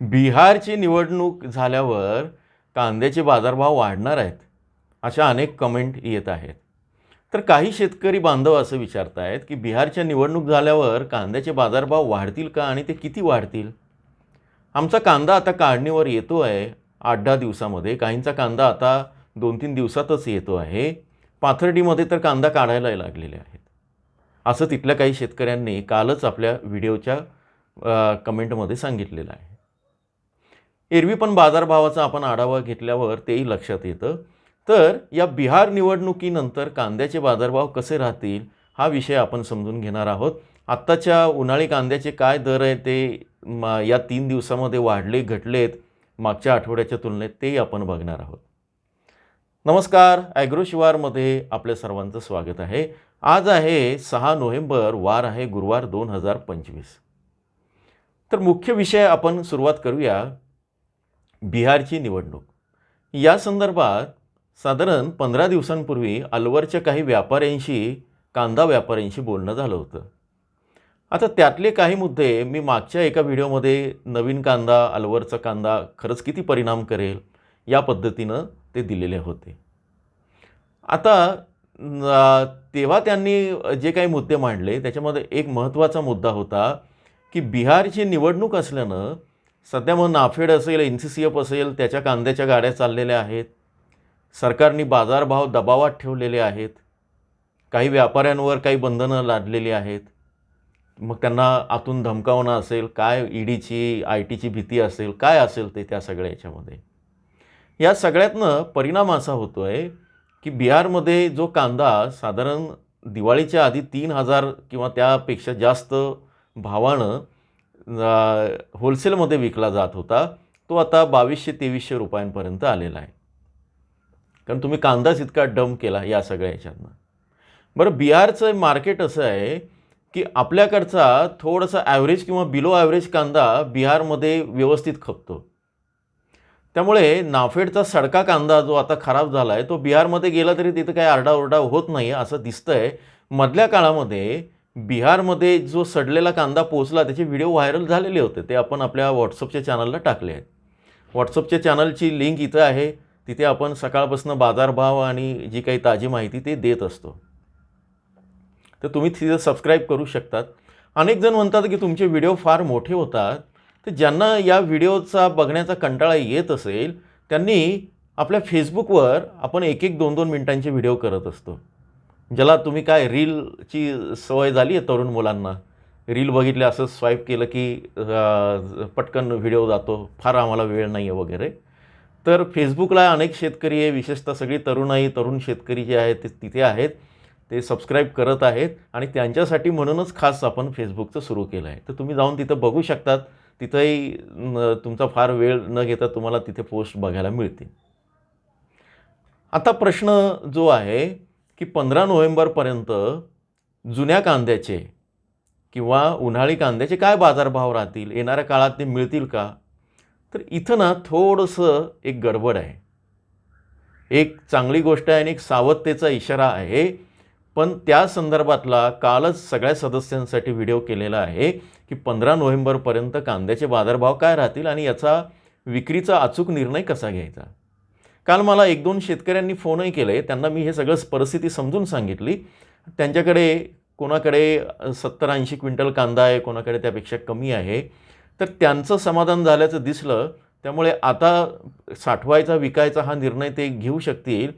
बिहारची निवडणूक झाल्यावर कांद्याचे बाजारभाव वाढणार आहेत अशा अनेक कमेंट येत आहेत. तर काही शेतकरी बांधव असं विचारत आहेत की बिहारच्या निवडणूक झाल्यावर कांद्याचे बाजारभाव वाढतील का आणि ते किती वाढतील? आमचा कांदा आता काढणीवर येतो आहे आठ दहा दिवसामध्ये. काहींचा कांदा आता दोन तीन दिवसातच येतो आहे. पाथर्डीमध्ये तर कांदा काढायला लागलेले आहेत. असं तिथल्या काही शेतकऱ्यांनी कालच आपल्या व्हिडिओच्या कमेंटमध्ये सांगितलेलं आहे. एरवी पण बाजारभावाचा आपण आढावा घेतल्यावर तेही लक्षात येतं. तर या बिहार निवडणुकीनंतर कांद्याचे बाजारभाव कसे राहतील हा विषय आपण समजून घेणार आहोत. आत्ताच्या उन्हाळी कांद्याचे काय दर आहे ते या तीन दिवसामध्ये वाढले घटलेत मागच्या आठवड्याच्या तुलनेत तेही आपण बघणार आहोत. नमस्कार ॲग्रो शिवारमध्ये आपल्या सर्वांचं स्वागत आहे. आज आहे सहा नोव्हेंबर वार आहे गुरुवार दोन हजार पंचवीस. तर मुख्य विषय आपण सुरुवात करूया. बिहारची निवडणूक. या संदर्भात साधारण पंधरा दिवसांपूर्वी अलवरच्या काही व्यापाऱ्यांशी कांदा व्यापाऱ्यांशी बोलणं झालं होतं. आता त्यातले काही मुद्दे मी मागच्या एका व्हिडिओमध्ये नवीन कांदा अलवरचा कांदा खरंच किती परिणाम करेल या पद्धतीनं ते दिलेले होते. आता तेव्हा त्यांनी जे काही मुद्दे मांडले त्याच्यामध्ये एक महत्त्वाचा मुद्दा होता की बिहारची निवडणूक असल्यानं सध्या मग नाफेड असेल एन सी सी एफ असेल त्याच्या कांद्याच्या गाड्या चाललेल्या आहेत. सरकारने बाजारभाव दबावात ठेवलेले आहेत. काही व्यापाऱ्यांवर काही बंधनं लादलेली आहेत. मग त्यांना आतून धमकावणं असेल काय ईडीची आय टीची भीती असेल काय असेल ते त्या सगळ्या याच्यामध्ये. या सगळ्यातनं परिणाम असा होतो आहे की बिहारमध्ये जो कांदा साधारण दिवाळीच्या आधी तीन हजार किंवा त्यापेक्षा जास्त भावानं होलसेलमध्ये विकला जात होता तो आता बावीसशे तेवीसशे रुपयांपर्यंत आलेला आहे. कारण तुम्ही कांदाच इतका डम केला या सगळ्या ह्याच्यातनं. बरं बिहारचं मार्केट असं आहे की आपल्याकडचा थोडासा ॲव्हरेज किंवा बिलो ॲव्हरेज कांदा बिहारमध्ये व्यवस्थित खपतो. त्यामुळे नाफेडचा सडका कांदा जो आता खराब झाला आहे तो बिहारमध्ये गेला तरी तिथं काही आरडाओरडा होत नाही असं दिसतंय. मधल्या काळामध्ये बिहारमध्ये जो सडलेला कांदा पोचला त्याचे व्हिडिओ व्हायरल झालेले होते. ते आपण आपल्या व्हॉट्सअपच्या चॅनलला टाकले आहेत. व्हॉट्सअपच्या चॅनलची लिंक इथं आहे. तिथे आपण सकाळपासून बाजारभाव आणि जी काही ताजी माहिती ते देत असतो. तर तुम्ही तिथं सबस्क्राईब करू शकतात. अनेक जण म्हणतात की तुमचे व्हिडिओ फार मोठे होतात. तर ज्यांना या व्हिडिओचा बघण्याचा कंटाळा येत असेल त्यांनी आपल्या फेसबुकवर आपण एक एक दोन दोन मिनिटांचे व्हिडिओ करत असतो. ज्याला तुम्ही काय रीलची सवय झाली आहे तरुण मुलांना? रील बघितले असं स्वाईप केलं की पटकन व्हिडिओ जातो फार आम्हाला वेळ नाही आहे वगैरे. तर फेसबुकला अनेक शेतकरी आहे विशेषतः सगळी तरुणाई तरुण शेतकरी जे आहेत ते तिथे आहेत. ते सबस्क्राईब करत आहेत आणि त्यांच्यासाठी म्हणूनच खास आपण फेसबुकचं सुरू केलं आहे. तर तुम्ही जाऊन तिथं बघू शकतात. तिथंही तुमचा फार वेळ न घेता तुम्हाला तिथे पोस्ट बघायला मिळतील. आता प्रश्न जो आहे की पंधरा नोव्हेंबरपर्यंत जुन्या कांद्याचे किंवा उन्हाळी कांद्याचे काय बाजारभाव राहतील? येणाऱ्या काळात ते मिळतील का? तर इथं ना थोडंसं एक गडबड आहे. एक चांगली गोष्ट आहे आणि एक सावधतेचा इशारा आहे. पण त्या संदर्भातला कालच सगळ्या सदस्यांसाठी व्हिडिओ केलेला आहे की पंधरा नोव्हेंबरपर्यंत कांद्याचे बाजारभाव काय राहतील आणि याचा विक्रीचा अचूक निर्णय कसा घ्यायचा? काल मला एक दोन शेतकऱ्यांनी फोनही केले त्यांना मी हे सगळं परिस्थिती समजून सांगितली. त्यांच्याकडे कोणाकडे सत्तर ऐंशी क्विंटल कांदा आहे कोणाकडे त्यापेक्षा कमी आहे. तर त्यांचं समाधान झाल्याचं दिसलं त्यामुळे आता साठवायचा विकायचा हा निर्णय ते घेऊ शकतील.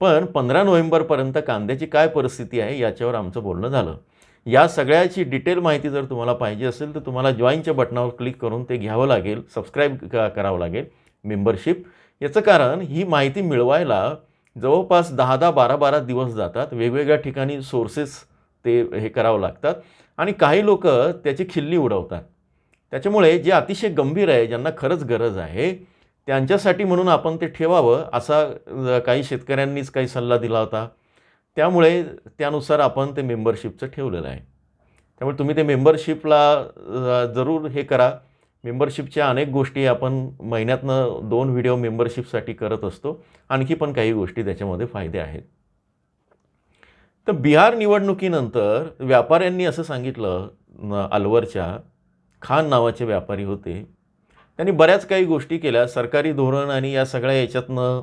पण पंधरा नोव्हेंबरपर्यंत कांद्याची काय परिस्थिती आहे याच्यावर आमचं बोलणं झालं. या सगळ्याची डिटेल माहिती जर तुम्हाला पाहिजे असेल तर तुम्हाला जॉईनच्या बटनावर क्लिक करून ते घ्यावं लागेल सबस्क्राईब करावं लागेल मेंबरशिप. याचं कारण ही माहिती मिळवायला जवळपास दहा दहा बारा बारा दिवस जातात. वेगवेगळ्या ठिकाणी सोर्सेस ते हे करावं लागतात. आणि काही लोक त्याची खिल्ली उडवतात. त्याच्यामुळे जे अतिशय गंभीर आहे ज्यांना खरंच गरज आहे त्यांच्यासाठी म्हणून आपण ते ठेवावं असा काही शेतकऱ्यांनीच काही सल्ला दिला होता. त्यामुळे त्यानुसार आपण ते मेंबरशिपचं ठेवलेलं आहे. त्यामुळे तुम्ही ते मेंबरशिपला जरूर हे करा. मेंबरशिपच्या अनेक गोष्टी आपण महिन्यातनं दोन व्हिडिओ मेंबरशिपसाठी करत असतो. आणखी पण काही गोष्टी त्याच्यामध्ये फायदे आहेत. तर बिहार निवडणुकीनंतर व्यापाऱ्यांनी असं सांगितलं अलवरच्या खान नावाचे व्यापारी होते. त्यांनी बऱ्याच काही गोष्टी केल्या. सरकारी धोरण आणि या सगळ्या याच्यातनं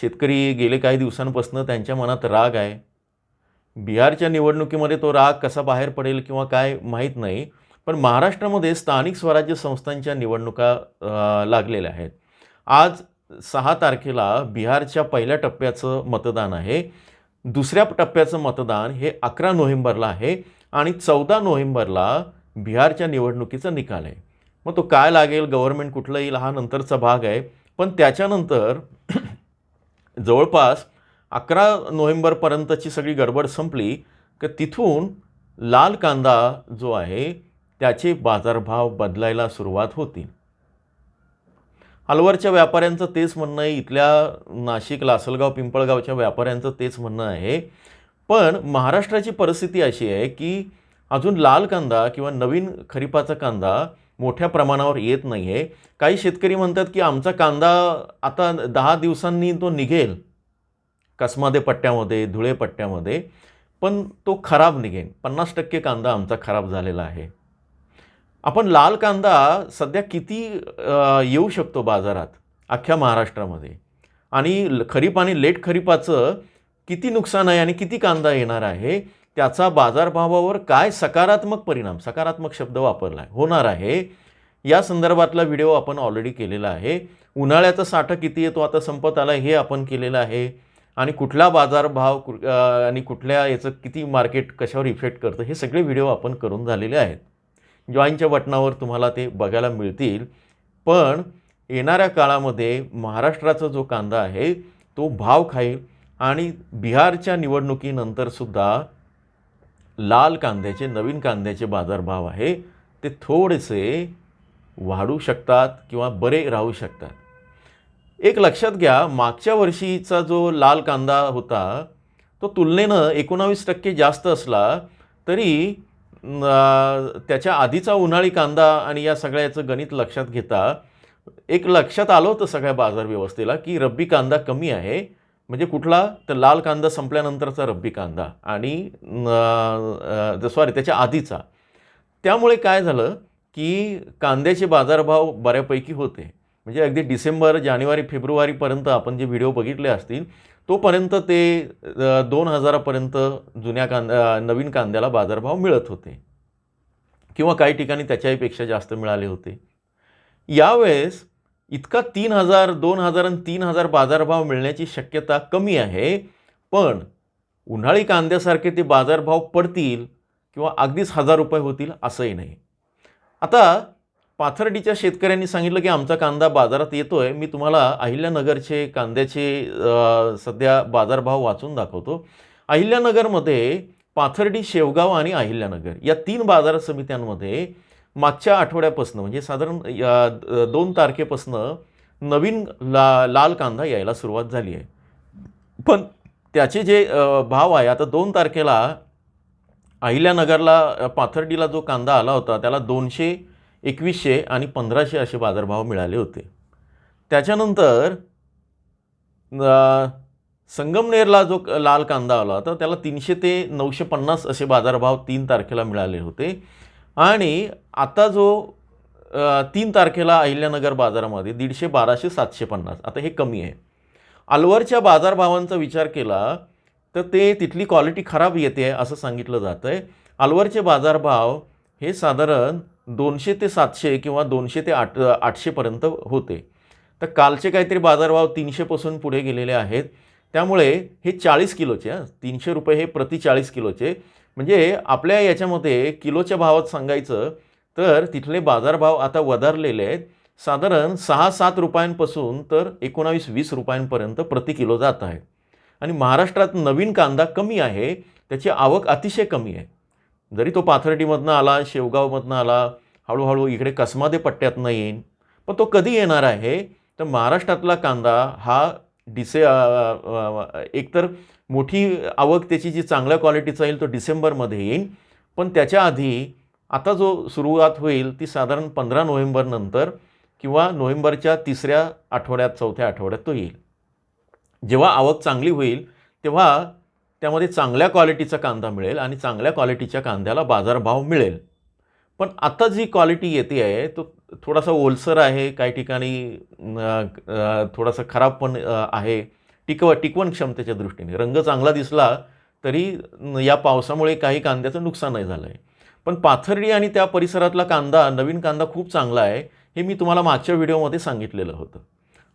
शेतकरी गेले काही दिवसांपासून त्यांच्या मनात राग आहे. बिहारच्या निवडणुकीमध्ये तो राग कसा बाहेर पडेल किंवा काय माहीत नाही. पण महाराष्ट्रामध्ये स्थानिक स्वराज्य संस्थांच्या निवडणुका लागलेल्या आहेत. आज सहा तारखेला बिहारच्या पहिल्या टप्प्याचं मतदान आहे. दुसऱ्या टप्प्याचं मतदान हे अकरा नोव्हेंबरला आहे आणि चौदा नोव्हेंबरला बिहारच्या निवडणुकीचा निकाल आहे. मग तो काय लागेल गव्हर्नमेंट कुठलं येईल हा नंतरचा भाग आहे. पण त्याच्यानंतर जवळपास अकरा नोव्हेंबरपर्यंतची सगळी गडबड संपली की तिथून लाल कांदा जो आहे त्याचे बाजारभाव बदलायला सुरुवात होती. अलवरच्या व्यापाऱ्यांचं तेच म्हणणं आहे इथल्या नाशिक लासलगाव पिंपळगावच्या व्यापाऱ्यांचं तेच म्हणणं आहे. पण महाराष्ट्राची परिस्थिती अशी आहे की अजून लाल कांदा किंवा नवीन खरीपाचा कांदा मोठ्या प्रमाणावर येत नाही आहे काही शेतकरी म्हणतात की आमचा कांदा आता दहा दिवसांनी तो निघेल कसमादे पट्ट्यामध्ये धुळे पट्ट्यामध्ये पण तो खराब निघेल. पन्नास टक्के कांदा आमचा खराब झालेला आहे. आपण लाल कांदा सध्या किती येऊ शकतो बाजारात अख्ख्या महाराष्ट्रामध्ये? आणि ल- खरीप आणि लेट खरीपाचं किती नुकसान आहे आणि किती कांदा येणार आहे? त्याचा बाजारभावावर काय सकारात्मक परिणाम सकारात्मक शब्द वापरला आहे होणार आहे. या संदर्भातला व्हिडिओ आपण ऑलरेडी केलेला आहे. उन्हाळ्याचा साठा किती येतो आता संपत आला हे आपण केलेलं आहे. आणि कुठला बाजारभाव कु आणि कुठल्या याचं किती मार्केट कशावर इफेक्ट करतं हे सगळे व्हिडिओ आपण करून झालेले आहेत. जॉईनच्या बटनावर तुम्हाला ते बघायला मिळतील. पण येणाऱ्या काळामध्ये महाराष्ट्राचा जो कांदा आहे तो भाव खाईल आणि बिहारच्या निवडणुकीनंतरसुद्धा लाल कांद्याचे नवीन कांद्याचे बाजारभाव आहे ते थोडेसे वाढू शकतात किंवा बरे राहू शकतात. एक लक्षात घ्या मागच्या वर्षीचा जो लाल कांदा होता तो तुलनेनं एकोणावीस टक्के जास्त असला तरी त्याच्या आधीचा उन्हाळी कांदा आणि या सगळ्याचं गणित लक्षात घेता एक लक्षात आलं होतं सगळ्या बाजार व्यवस्थेला की रब्बी कांदा कमी आहे. म्हणजे कुठला? तर लाल कांदा संपल्यानंतरचा रब्बी कांदा आणि सॉरी त्याच्या आधीचा. त्यामुळे काय झालं की कांद्याचे बाजारभाव बऱ्यापैकी होते. म्हणजे अगदी डिसेंबर जानेवारी फेब्रुवारीपर्यंत आपण जे व्हिडिओ बघितले असतील तोपर्यंत ते दोन हजारापर्यंत जुन्या कांद्या नवीन कांद्याला बाजारभाव मिळत होते. किंवा काही ठिकाणी त्याच्याहीपेक्षा जास्त मिळाले होते. यावेळेस इतका तीन हजार दोन हजार आणि तीन हजार बाजारभाव मिळण्याची शक्यता कमी आहे. पण उन्हाळी कांद्यासारखे ते बाजारभाव पडतील किंवा अगदीच हजार रुपये होतील असंही नाही. आता पाथर्डीच्या शेतकऱ्यांनी सांगितलं की आमचा कांदा बाजारात येतो आहे मी तुम्हाला अहिल्यानगरचे कांद्याचे सध्या बाजारभाव वाचून दाखवतो. अहिल्यानगरमध्ये पाथर्डी शेवगाव आणि अहिल्यानगर या तीन बाजार समित्यांमध्ये मागच्या आठवड्यापासून म्हणजे साधारण या दोन तारखेपासनं नवीन ला लाल कांदा यायला सुरुवात झाली आहे. पण त्याचे जे भाव आहे आता दोन तारखेला अहिल्यानगरला पाथर्डीला जो कांदा आला होता त्याला दोनशे एकवीसशे आणि पंधराशे असे बाजारभाव मिळाले होते. त्याच्यानंतर संगमनेरला जो लाल कांदा आला होता त्याला तीनशे ते नऊशे पन्नास असे बाजारभाव तीन तारखेला मिळाले होते. आणि आता जो तीन तारखेला अहिल्यानगर बाजारामध्ये दीडशे बाराशे सातशे पन्नास आता हे कमी आहे. अलवरच्या बाजारभावांचा विचार केला तर ते तिथली क्वालिटी खराब येते असं सांगितलं जातं आहे अलवरचे बाजारभाव हे साधारण दोनशे ते सातशे किंवा दोनशे ते आठ आठशेपर्यंत होते. तर कालचे काहीतरी बाजारभाव तीनशेपासून पुढे गेलेले आहेत. त्यामुळे हे चाळीस किलोचे तीनशे रुपये हे प्रति चाळीस किलोचे. म्हणजे आपल्या याच्यामध्ये किलोच्या भावात सांगायचं तर तिथले बाजारभाव आता वधारलेले आहेत. साधारण सहा सात रुपयांपासून तर एकोणावीस वीस रुपयांपर्यंत प्रति किलो जात आहे आणि महाराष्ट्रात नवीन कांदा कमी आहे. त्याची आवक अतिशय कमी आहे. जरी तो पाथर्डीमधनं आला शेवगावमधनं आला हळूहळू इकडे कसमादे पट्ट्यातनं येईन पण तो कधी येणार आहे? तर महाराष्ट्रातला कांदा हा डिसे एकतर मोठी आवक त्याची जी चांगल्या क्वालिटीचा येईल तो डिसेंबरमध्ये येईल पण त्याच्या आधी आता जो सुरुवात होईल ती साधारण पंधरा नोव्हेंबरनंतर किंवा नोव्हेंबरच्या तिसऱ्या आठवड्यात चौथ्या आठवड्यात तो येईल. जेव्हा आवक चांगली होईल तेव्हा त्यामध्ये चांगल्या क्वालिटीचा कांदा मिळेल आणि चांगल्या क्वालिटीच्या कांद्याला बाजारभाव मिळेल. पण आता जी क्वालिटी येते आहे तो थोडासा ओलसर आहे काही ठिकाणी थोडासा खराब पण आहे. टिकव टिकवण क्षमतेच्या दृष्टीने. रंग चांगला दिसला तरी या पावसामुळे काही कांद्याचं नुकसान नाही झालं आहे पण पाथर्डी आणि त्या परिसरातला कांदा नवीन कांदा खूप चांगला आहे हे मी तुम्हाला मागच्या व्हिडिओमध्ये सांगितलेलं होतं.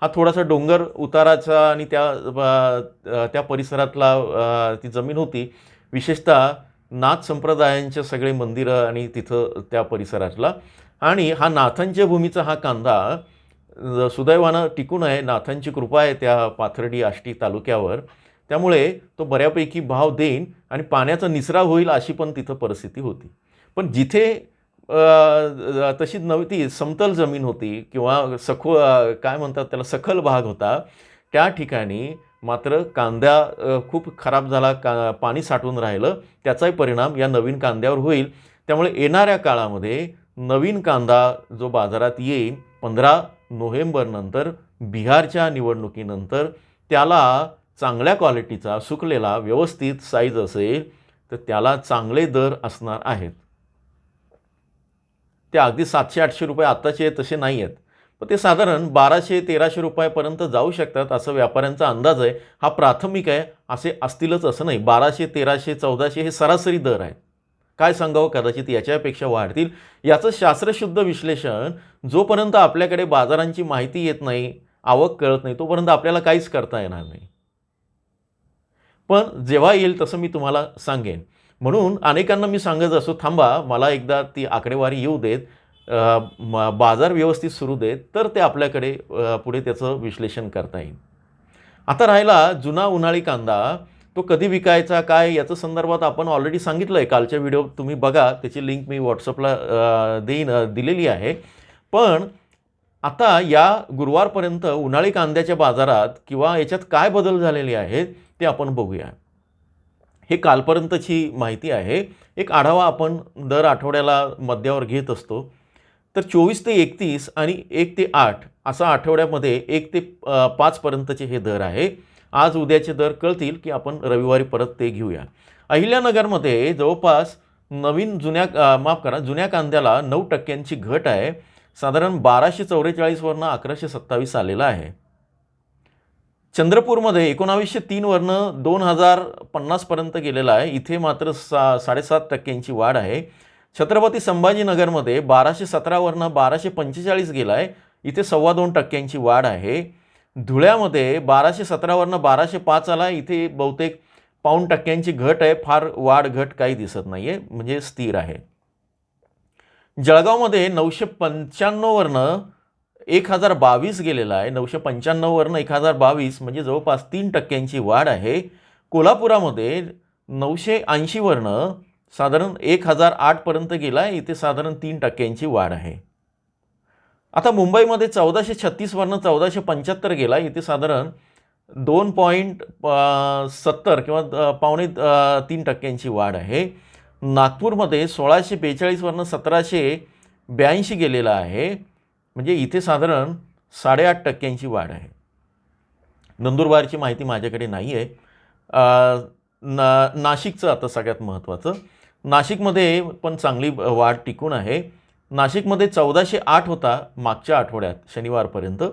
हा थोडासा डोंगर उताराचा आणि त्या त्या परिसरातला ती जमीन होती. विशेषतः नाथ संप्रदायांचे सगळे मंदिरं आणि तिथं त्या परिसरातला. आणि हा नाथांच्या भूमीचा हा कांदा सुदैवानं टिकून आहे. नाथांची कृपा आहे त्या पाथर्डी आष्टी तालुक्यावर. त्यामुळे तो बऱ्यापैकी भाव देईन आणि पाण्याचा निचरा होईल अशी पण तिथं परिस्थिती होती. पण जिथे तशीच तशी नव्हती समतल जमीन होती किंवा सखो काय म्हणतात त्याला सखल भाग होता. त्या ठिकाणी मात्र कांदा खूप खराब झाला का पाणी साठून राहिलं. त्याचाही परिणाम या नवीन कांद्यावर होईल. त्यामुळे येणाऱ्या काळामध्ये नवीन कांदा जो बाजारात येईल पंधरा नोव्हेंबरनंतर बिहारच्या निवडणुकीनंतर त्याला चांगल्या क्वालिटीचा सुकलेला व्यवस्थित साईज असेल तर त्याला चांगले दर असणार आहेत. ते अगदी सातशे आठशे रुपये आत्ताचे तसे नाही आहेत. पण ते साधारण बाराशे तेराशे रुपयापर्यंत जाऊ शकतात असं व्यापाऱ्यांचा अंदाज आहे. हा प्राथमिक आहे असे असतीलच असं नाही. बाराशे तेराशे चौदाशे हे सरासरी दर आहेत. काय सांगावं? कदाचित याच्यापेक्षा वाढतील. याचं शास्त्रशुद्ध विश्लेषण जोपर्यंत आपल्याकडे बाजारांची माहिती येत नाही आवक कळत नाही तोपर्यंत आपल्याला काहीच करता येणार नाही. पण जेव्हा येईल तसं मी तुम्हाला सांगेन. म्हणून अनेकांना मी सांगत असो थांबा मला एकदा ती आकडेवारी येऊ देत बाजार व्यवस्थित सुरू देत तर ते आपल्याकडे पुढे त्याचं विश्लेषण करता येईल. आता राहिला जुना उन्हाळी कांदा तो कधी विकायचा काय याचं संदर्भात आपण ऑलरेडी सांगितलं आहे कालच्या व्हिडिओ तुम्ही बघा त्याची लिंक मी व्हॉट्सअपला देईन दिलेली आहे. पण आता या गुरुवारपर्यंत उन्हाळी कांद्याच्या बाजारात किंवा याच्यात काय बदल झालेले आहेत ते आपण बघूया. हे कालपर्यंतची माहिती आहे. एक आढावा आपण दर आठवड्याला मध्यावर घेत असतो. तर चोवीस ते एकतीस आणि एक ते आठ असा आठवड्यामध्ये एक ते पाचपर्यंतचे हे दर आहे. आज उद्याचे दर कळतील की आपण रविवारी परत ते घेऊया. अहिल्यानगरमध्ये जवळपास नवीन जुन्या माफ करा जुन्या कांद्याला नऊ टक्क्यांची घट आहे. साधारण बाराशे चौवेचाळीसवरनं अकराशे सत्तावीस आलेला आहे. चंद्रपूरमध्ये एकोणावीसशे तीनवरनं दोन हजार पन्नासपर्यंत गेलेला आहे. इथे मात्र सा साडेसात टक्क्यांची वाढ आहे. छत्रपती संभाजीनगरमध्ये बाराशे सतरावरनं बाराशे पंचेचाळीस गेला आहे इथे सव्वा दोन टक्क्यांची वाढ आहे. धुळ्यामध्ये बाराशे सतरावरनं बाराशे पाच आला इथे बहुतेक पाऊण टक्क्यांची घट आहे. फार वाढ घट काही दिसत नाही आहे म्हणजे स्थिर आहे. जळगावमध्ये नऊशे पंच्याण्णववरनं एक हजार बावीस गेलेला आहे. नऊशे पंच्याण्णववरनं एक हजार बावीस म्हणजे जवळपास तीन टक्क्यांची वाढ आहे. कोल्हापुरामध्ये नऊशे ऐंशीवरनं साधारण एक हजार आठपर्यंत गेला आहे. इथे साधारण तीन टक्क्यांची वाढ आहे. आता मुंबईमध्ये चौदाशे छत्तीसवरनं चौदाशे पंच्याहत्तर गेला इथे साधारण दोन पॉईंट सत्तर किंवा पावणे तीन टक्क्यांची वाढ आहे. नागपूरमध्ये सोळाशे बेचाळीसवरनं सतराशे ब्याऐंशी गेलेला आहे. म्हणजे इथे साधारण साडेआठ टक्क्यांची वाढ आहे. नंदुरबारची माहिती माझ्याकडे नाही आहे ना नाशिकचं आता सगळ्यात महत्त्वाचं. नाशिकमध्ये पण चांगली वाढ टिकून आहे. नाशिकमध्ये चौदाशे आठ होता मागच्या आठवड्यात शनिवारपर्यंत.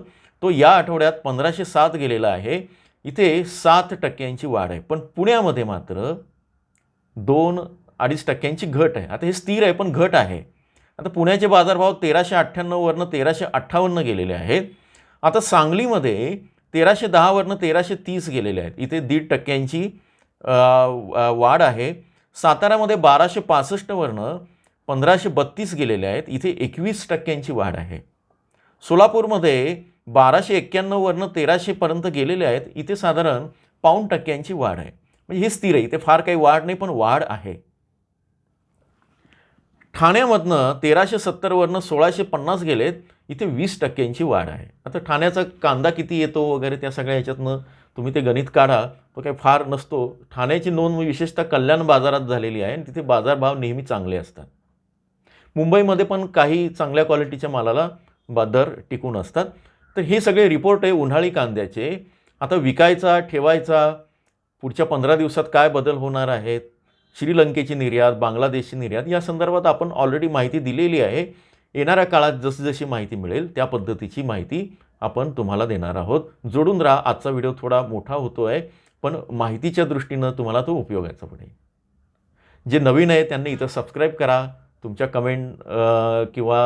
तो या आठवड्यात पंधराशे सात गेलेला आहे. इथे सात टक्क्यांची वाढ आहे. पण पुण्यामध्ये मात्र दोन अडीच टक्क्यांची घट आहे. आता हे स्थिर आहे पण घट आहे. आता पुण्याचे बाजारभाव तेराशे अठ्ठ्याण्णववरनं तेराशे अठ्ठावन्न गेलेले आहेत. आता सांगलीमध्ये तेराशे दहावरनं तेराशे तीस गेलेले आहेत. इथे दीड टक्क्यांची वाढ आहे. साताऱ्यामध्ये बाराशे पासष्टवरनं पंधराशे बत्तीस गेलेले आहेत. इथे एकवीस टक्क्यांची वाढ आहे. सोलापूरमध्ये बाराशे एक्क्याण्णववरनं तेराशेपर्यंत गेलेले आहेत. इथे साधारण पाऊण टक्क्यांची वाढ आहे. म्हणजे हे स्थिर आहे. इथे फार काही वाढ नाही पण वाढ आहे. ठाण्यामधनं तेराशे सत्तरवरनं सोळाशे पन्नास गेलेत इथे वीस टक्क्यांची वाढ आहे. आता ठाण्याचा कांदा किती येतो वगैरे त्या सगळ्या ह्याच्यातनं तुम्ही ते गणित काढा. तो काही फार नसतो. ठाण्याची नोंद विशेषतः कल्याण बाजारात झालेली आहे आणि तिथे बाजारभाव नेहमी चांगले असतात. मुंबईमध्ये पण काही चांगल्या क्वालिटीच्या मालाला बा दर टिकून असतात. तर हे सगळे रिपोर्ट आहे उन्हाळी कांद्याचे. आता विकायचा ठेवायचा पुढच्या पंधरा दिवसात काय बदल होणार आहेत? श्रीलंकेची निर्यात बांगलादेशची निर्यात या संदर्भात आपण ऑलरेडी माहिती दिलेली आहे. येणाऱ्या काळात जशी जशी माहिती मिळेल त्या पद्धतीची माहिती आपण तुम्हाला देणार आहोत. जोडून राहा आजचा व्हिडिओ थोडा मोठा होतो आहे पण माहितीच्या दृष्टीनं तुम्हाला तो उपयोगाचा पडेल. जे नवीन आहे त्यांनी इथं सबस्क्राईब करा. तुमच्या कमेंट किंवा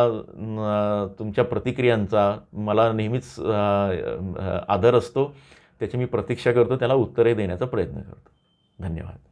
तुमच्या प्रतिक्रियांचा मला नेहमीच आदर असतो. त्याची मी प्रतीक्षा करतो त्याला उत्तरे देण्याचा प्रयत्न करतो. धन्यवाद.